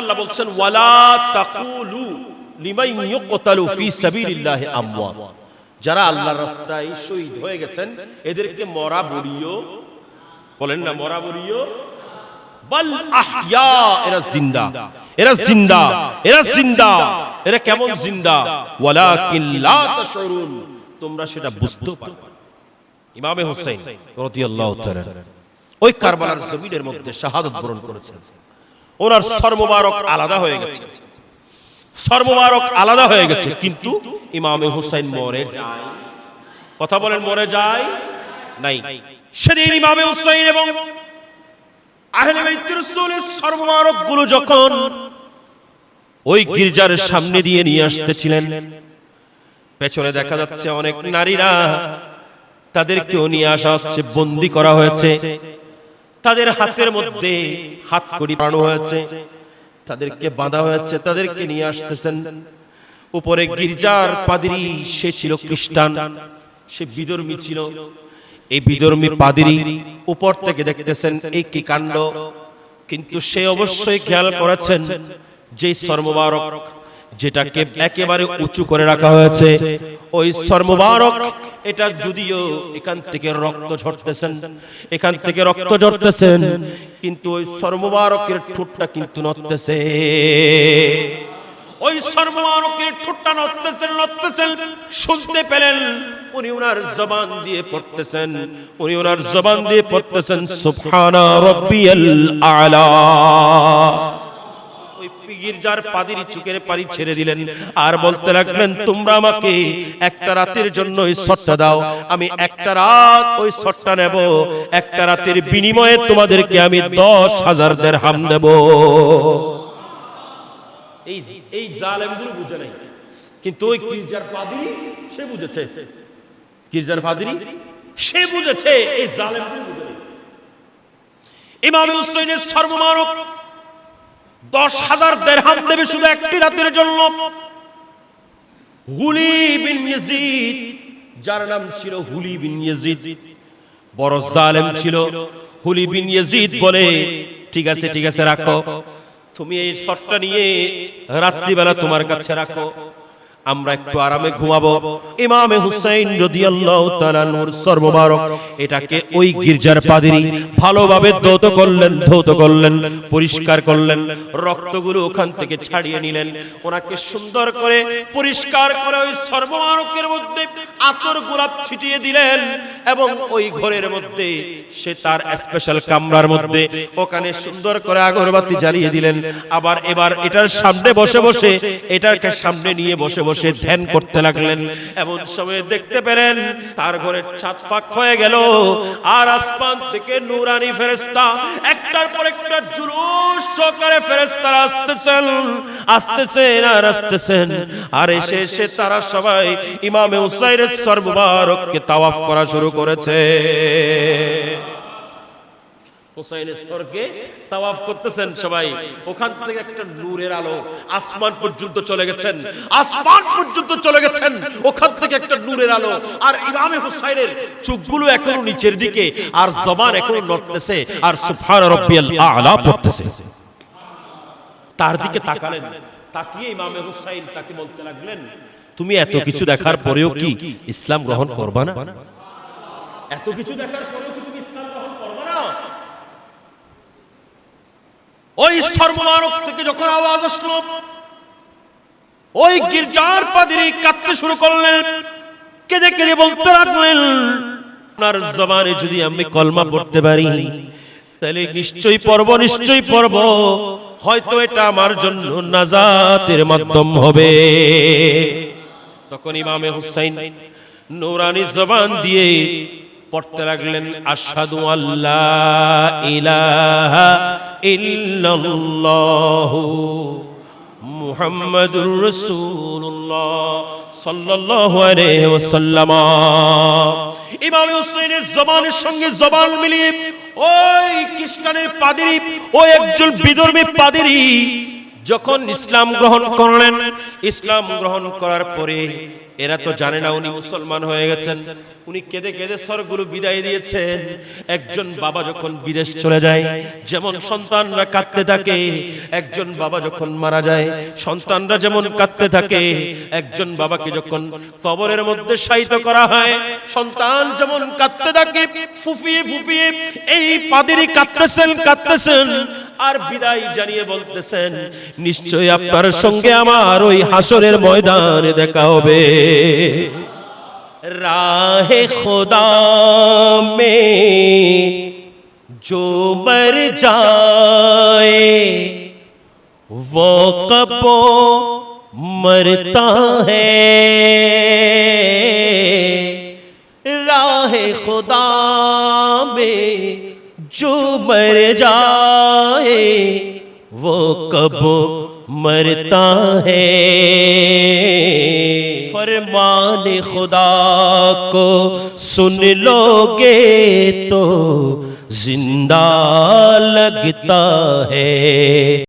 আল্লাহ বলছেন, ওয়ালা তাকুলু ইউকতালু ফি সাবিলিল্লাহি আমওয়াত। যারা আল্লাহর রাস্তায় শহীদ হয়ে গেছেন, এদেরকে মরা বলিও, বলেন না মরা বলিও, বাল এরা জিন্দা এরা জিন্দা এরা জিন্দা, এরা কেমন জিন্দা? ওয়ালাকিন লা তোমরা সেটা বুঝতে পারবে ইমামে হোসেন রাদিয়াল্লাহু তাআলা, ওই কারবালার জমিনের মধ্যে শাহাদাত বরণ করেছেন। ওনার সর্বমারক আলাদা হয়ে গেছে। সর্বমারক আলাদা হয়ে গেছে, কিন্তু ইমামে হুসাইন মরে যায়। কথা বলেন, মরে যায় নাই। সেদিন ইমামে হুসাইন এবং আহলে রাসূলের সর্বমারকগুলো যখন ওই গির্জার সামনে দিয়ে নিয়ে আসতেছিলেন, পেছনে দেখা যাচ্ছে অনেক নারীরা, তাদেরকেও নিয়ে আসা হচ্ছে, বন্দি করা হয়েছে। তাদের হাতের মধ্যে হাত কড়ি বানানো হয়েছে। তাদেরকে বাঁধা হয়েছে, তাদেরকে নিয়ে আসতেছেন। উপরে গির্জার পাদিরি, সে ছিল খ্রিস্টান, সে বিধর্মী ছিল। এই বিধর্মী পাদিরি উপর থেকে দেখতেছেন, এই কি কাণ্ড? কিন্তু সে অবশ্যই খেয়াল করেছেন যে সর্ববারক যেটাকে একেবারে উঁচু করে রাখা হয়েছে। ওই সর্ববারক এটা যদিও এখান থেকে রক্ত ঝরতেছেন। এখান থেকে রক্ত ঝরতেছেন। কিন্তু ওই সর্ববারকের ঠোঁটটা কিন্তু নড়তেছে। ওই সর্বমানকের ঠোঁটটা নড়তেছেন নড়তেছেন। শুনতে পেলেন উনি ওনার জবান দিয়ে পড়তেছেন। উনি ওনার জবান দিয়ে পড়তেছেন সুবহানা রাব্বিয়াল আলা। গির্জার পাদিরি চুকের পানি ছেড়ে দিলেন। আর বলতে লাগলেন, তোমরা আমাকে একটা রাতের জন্য ওই সটটা দাও, আমি একটা রাত ওই সটটা নেব। একটা রাতের বিনিময়ে তোমাদেরকে আমি দশ হাজার দের হাম দেব। এই এই জালেমগুলো বুঝে নাই। কিন্তু ওই গির্জার সে বুঝেছে। গির্জার পাদিরি সে বুঝেছে, এই জালেমগুলো বুঝে ইমাম হুসাইনের সর্বমানব দশ হাজার দেড়হাম দেবে শুধু একটি রাতের জন্য। হুলি বিন ইয়াজিদ, যার নাম ছিল হুলি বিন ইয়াজিদ। বড় জালেম ছিল। হুলি বিন ইয়াজিদ বলে, ঠিক আছে ঠিক আছে, রাখো। তুমি এই শর্টটা নিয়ে রাত্রিবেলা তোমার কাছে রাখো। আমরা একটু আরামে ঘুমাবো। ইমামে হুসাইন রাদিয়াল্লাহু তাআলা নূর সর্বমারক এটাকে ওই গির্জার পাদিরি ভালোভাবে ধৌত করলেন ধৌত করলেন, পরিষ্কার করলেন, রক্তগুলো ওখান থেকে ছাড়িয়ে নিলেন। ওনাকে সুন্দর করে পরিষ্কার করে ওই সর্বমারকের মধ্যে আতর গোলাপ ছিটিয়ে দিলেন এবং ওই ঘরের মধ্যে সে তার স্পেশাল কামরার মধ্যে ওখানে সুন্দর করে আগরবাতি জ্বালিয়ে দিলেন। আবার এবার এটার সামনে বসে বসে, এটাকে সামনে নিয়ে বসে বসে ধ্যান করতে লাগলেন। এমন সময় দেখতে পেলেন, তার ঘরের ছাদ ফাঁক হয়ে গেল। আর আসমান থেকে নুরানি ফেরেস্তা একটার পর একটা জুলুস সহকারে ফেরেস্তারা আসতেছেন। আসতেছেন আর আসতেছেন। আর এসে এসে তারা সবাই ইমামে হুসাইনের সর্ববারককে তাওয়াফ করা শুরু করেছে। হুসাইনের স্বর্গে তাওয়াফ করতেছেন সবাই। ওখান থেকে একটা নূরের আলো আসমান পর্যন্ত চলে গেছেন। আসমান পর্যন্ত চলে গেছেন। ওখান থেকে একটা নূরের আলো। আর ইমামে হুসাইনের চোখগুলো এখনও নিচের দিকে, আর জবান এখনও নড়তেছে, আর রাব্বিয়াল আলা পড়তেছে। তার দিকে তাকালেন। তাকিয়ে ইমামে হুসাইন তাকে বলতে লাগলেন, তুমি এত কিছু দেখার পরেও কি ইসলাম গ্রহণ করবা না? এত কিছু দেখার পরেও কি তুমি ইসলাম গ্রহণ করবা না ওই সর্বমানব থেকে যখন আওয়াজ আসলো, ওই গির্জার পাদিরি কাঁদতে শুরু করলেন, কেঁদে কেঁদে বলতে লাগলেন, আপনার জবানে যদি আমি কলমা পড়তে পারি, তাহলে নিশ্চয়ই পর্ব নিশ্চয়ই পর্ব হয়তো এটা আমার জন্য নাজাতের মাধ্যম হবে। তখন ইমামে হুসাইন নুরানি জবান দিয়ে পড়তে লাগলেন, আশহাদু আল্লাহ ইমাম হুসাইনের জবানের সঙ্গে জবান মিলিয়ে, ওই খ্রিস্টানের পাদিরি ওই একজন বিধর্মী পাদিরি যখন ইসলাম গ্রহণ করলেন ইসলাম গ্রহণ করার পরে এরা তো জানে না উনি মুসলমান হয়ে গেছেন। উনি কেঁদে কেঁদে স্বরগুলো বিদায় দিয়েছেন। একজন বাবা যখন বিদেশ চলে যায় যেমন সন্তানরা কাঁদতে থাকে একজন বাবা যখন মারা যায় সন্তানরা যেমন কাঁদতে থাকে একজন বাবাকে যখন কবরের মধ্যে শায়িত করা হয় সন্তান যেমন কাঁদতে থাকে ফুফিয়ে ফুফিয়ে এই পাদেরই কাঁদতেছেন কাঁদতেছেন আর বিদায় জানিয়ে বলতেছেন নিশ্চয়ই আপনার সঙ্গে আমার ওই হাসরের ময়দানে দেখা হবে রাহে খোদা মে जो मर जाए वो कब मरता है राह खुदा में جو مر جائے، وہ کب مرتا ہے۔ فرمان خدا کو سن لو گے تو زندہ لگتا ہے۔